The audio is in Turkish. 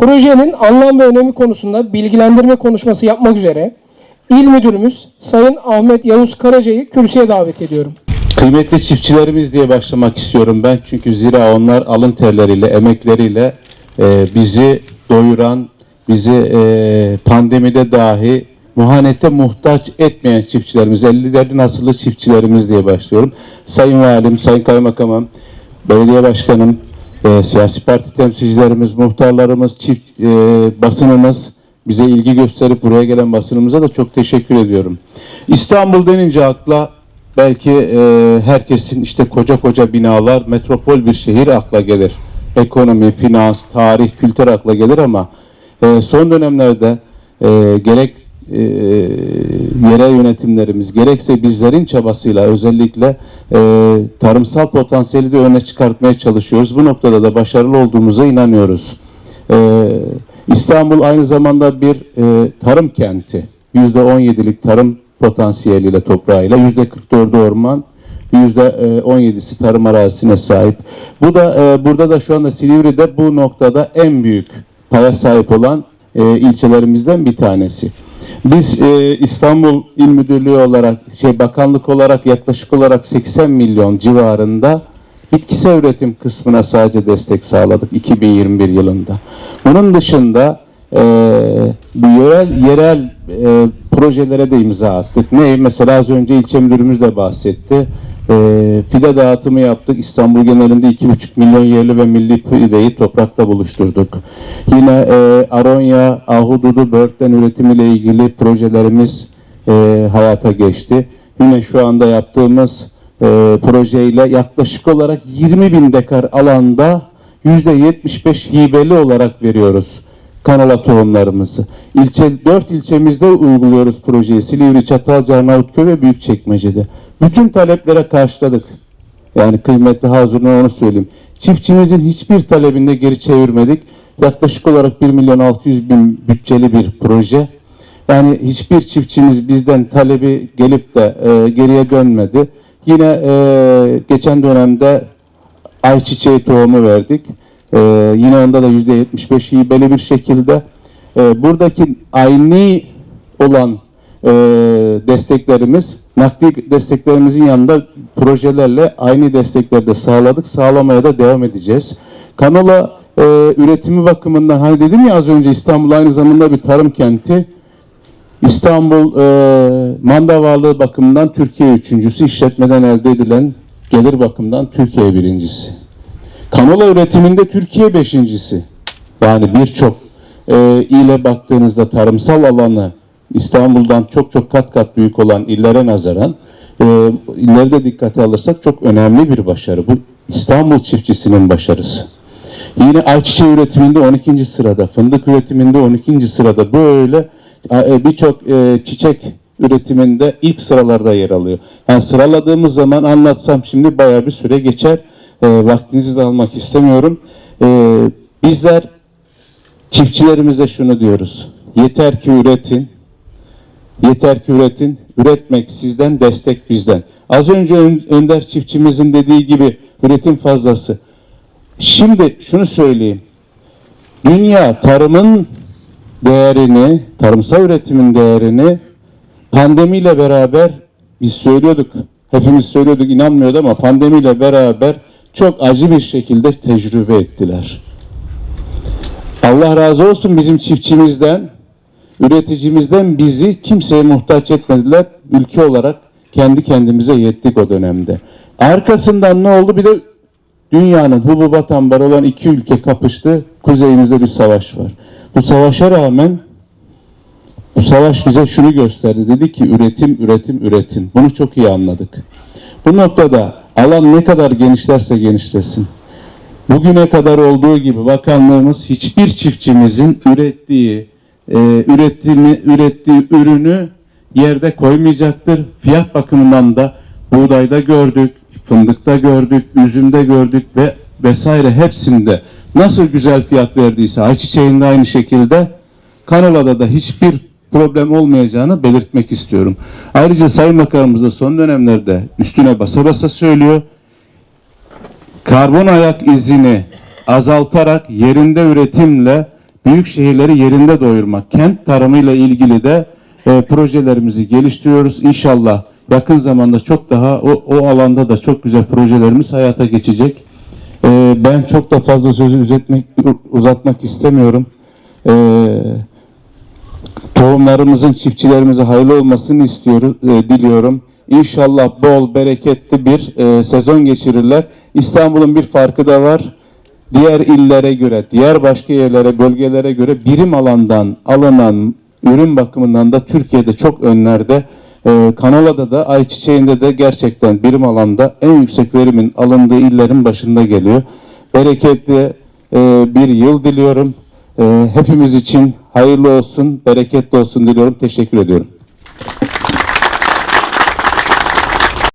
Projenin anlam ve önemi konusunda bilgilendirme konuşması yapmak üzere İl Müdürümüz Sayın Ahmet Yavuz Karaca'yı kürsüye davet ediyorum. Kıymetli çiftçilerimiz diye başlamak istiyorum ben. Çünkü zira onlar alın terleriyle, emekleriyle e, bizi doyuran, bizi e, pandemide dahi muhanete muhtaç etmeyen çiftçilerimiz, ellilerin asıllı çiftçilerimiz diye başlıyorum. Sayın Valim, Sayın Kaymakamım, Belediye Başkanım, e, siyasi parti temsilcilerimiz, muhtarlarımız, çift, e, basınımız, bize ilgi gösterip buraya gelen basınımıza da çok teşekkür ediyorum. İstanbul denince akla belki e, herkesin işte koca koca binalar, metropol bir şehir akla gelir. Ekonomi, finans, tarih, kültür akla gelir ama e, son dönemlerde e, gerek e, yerel yönetimlerimiz gerekse bizlerin çabasıyla özellikle e, tarımsal potansiyeli de öne çıkartmaya çalışıyoruz. Bu noktada da başarılı olduğumuza inanıyoruz. E, İstanbul aynı zamanda bir e, tarım kenti. %17'lik tarım potansiyeliyle toprağıyla, %44'ü orman, %17'si tarım arazisine sahip. Bu da e, burada da şu anda Silivri'de bu noktada en büyük paya sahip olan e, ilçelerimizden bir tanesi. Biz e, İstanbul İl Müdürlüğü olarak, şey bakanlık olarak yaklaşık olarak 80 milyon civarında bitkisel üretim kısmına sadece destek sağladık 2021 yılında. Bunun dışında e, yerel yerel e, projelere de imza attık. Ne? Mesela az önce ilçe müdürümüz de bahsetti. E, fide dağıtımı yaptık. İstanbul genelinde 2,5 milyon yerli ve milli fideyi toprakla buluşturduk. Yine e, Aronya, Ahududu, böğürtlen üretimiyle ilgili projelerimiz e, hayata geçti. Yine şu anda yaptığımız e, projeyle yaklaşık olarak 20 bin dekar alanda %75 hibeli olarak veriyoruz kanala tohumlarımızı. İlçe, 4 ilçemizde uyguluyoruz projeyi. Silivri, Çatalca, Arnavutköy ve Büyükçekmece'de. Bütün taleplere karşıladık. Yani kıymetli Hazır'ın onu söyleyeyim. Çiftçimizin hiçbir talebinde geri çevirmedik. Yaklaşık olarak 1 milyon 600 bin bütçeli bir proje. Yani hiçbir çiftçimiz bizden talebi gelip de e, geriye dönmedi. Yine e, geçen dönemde ayçiçeği tohumu verdik. E, yine onda da %75 hibeli bir şekilde. E, buradaki aynı olan e, desteklerimiz, nakli desteklerimizin yanında projelerle aynı destekleri de sağladık. Sağlamaya da devam edeceğiz. Kanola e, üretimi bakımından, hani dedim ya az önce İstanbul aynı zamanda bir tarım kenti. İstanbul e, manda varlığı bakımından Türkiye üçüncüsü, işletmeden elde edilen gelir bakımından Türkiye birincisi. Kanola üretiminde Türkiye beşincisi. Yani birçok e, ile baktığınızda tarımsal alanı İstanbul'dan çok çok kat kat büyük olan illere nazaran e, illeri dikkate alırsak çok önemli bir başarı. Bu İstanbul çiftçisinin başarısı. Yine ayçiçeği üretiminde 12. sırada, fındık üretiminde 12. sırada böyle e, birçok e, çiçek üretiminde ilk sıralarda yer alıyor. Yani sıraladığımız zaman anlatsam şimdi bayağı bir süre geçer. E, vaktinizi de almak istemiyorum. E, bizler çiftçilerimize şunu diyoruz. Yeter ki üretin. Yeter ki üretin. Üretmek sizden, destek bizden. Az önce Ön- Önder çiftçimizin dediği gibi üretim fazlası. Şimdi şunu söyleyeyim. Dünya tarımın değerini, tarımsal üretimin değerini pandemiyle beraber biz söylüyorduk. Hepimiz söylüyorduk inanmıyordu ama pandemiyle beraber çok acı bir şekilde tecrübe ettiler. Allah razı olsun bizim çiftçimizden, üreticimizden bizi kimseye muhtaç etmediler. Ülke olarak kendi kendimize yettik o dönemde. Arkasından ne oldu? Bir de dünyanın hububat ambarı olan iki ülke kapıştı. Kuzeyimizde bir savaş var. Bu savaşa rağmen bu savaş bize şunu gösterdi. Dedi ki üretim, üretim, üretim. Bunu çok iyi anladık. Bu noktada alan ne kadar genişlerse genişlesin. Bugüne kadar olduğu gibi bakanlığımız hiçbir çiftçimizin ürettiği, e, ürettiğini, ürettiği ürünü yerde koymayacaktır. Fiyat bakımından da buğdayda gördük, fındıkta gördük, üzümde gördük ve vesaire hepsinde nasıl güzel fiyat verdiyse ayçiçeğinde aynı şekilde kanolada da hiçbir problem olmayacağını belirtmek istiyorum. Ayrıca Sayın Bakanımız da son dönemlerde üstüne basa basa söylüyor. Karbon ayak izini azaltarak yerinde üretimle büyük şehirleri yerinde doyurmak. Kent tarımıyla ilgili de e, projelerimizi geliştiriyoruz. İnşallah yakın zamanda çok daha o, o alanda da çok güzel projelerimiz hayata geçecek. E, ben çok da fazla sözü uzatmak, uzatmak istemiyorum. E, tohumlarımızın çiftçilerimize hayırlı olmasını istiyoruz, e, diliyorum. İnşallah bol, bereketli bir e, sezon geçirirler. İstanbul'un bir farkı da var. Diğer illere göre, diğer başka yerlere, bölgelere göre birim alandan alınan ürün bakımından da Türkiye'de çok önlerde. E, Kanola'da da, ayçiçeğinde de gerçekten birim alanda en yüksek verimin alındığı illerin başında geliyor. Bereketli e, bir yıl diliyorum. E, hepimiz için hayırlı olsun, bereketli olsun diliyorum. Teşekkür ediyorum.